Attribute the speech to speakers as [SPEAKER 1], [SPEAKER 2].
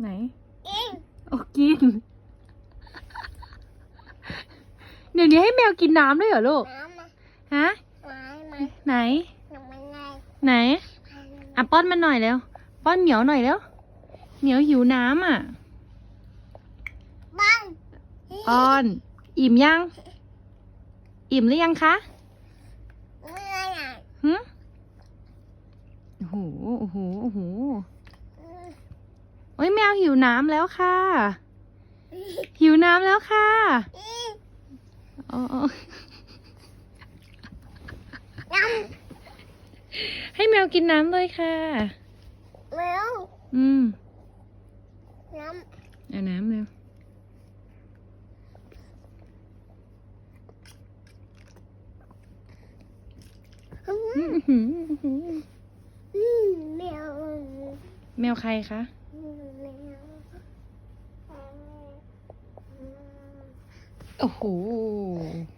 [SPEAKER 1] ไหน
[SPEAKER 2] กิน
[SPEAKER 1] โอ้กิน เดี๋ยวนี้ให้แมวกินน้ำด้วยเหรอลูก
[SPEAKER 2] น้ำมา
[SPEAKER 1] ฮะ
[SPEAKER 2] ไม้มา
[SPEAKER 1] ไหน
[SPEAKER 2] หนูมันไง
[SPEAKER 1] ไหน อะป้อนมันหน่อยเร็วป้อนเหมียวหน่อยเร็วเหมียวหิวน้ำอะ
[SPEAKER 2] บ้าง
[SPEAKER 1] ป้อน อิ่มยัง อิ่มหรือยังคะ
[SPEAKER 2] เมื่อไหร่
[SPEAKER 1] หึโอ้โห โอ้โห โอ้โห โอ้ยแมวหิวน้ำแล้วค่ะ หิวน้ำแล้วค่ะอ๋ออ๋อ
[SPEAKER 2] น้
[SPEAKER 1] ให้แมวกินน้ำเลยค่ะำ
[SPEAKER 2] เร็ว
[SPEAKER 1] อืม
[SPEAKER 2] น้
[SPEAKER 1] เอาน้ำเร็วำอื้อหืออื้อหือ
[SPEAKER 2] อืมแมว
[SPEAKER 1] แมวใครคะ
[SPEAKER 2] แมว
[SPEAKER 1] โอ้โห
[SPEAKER 2] แ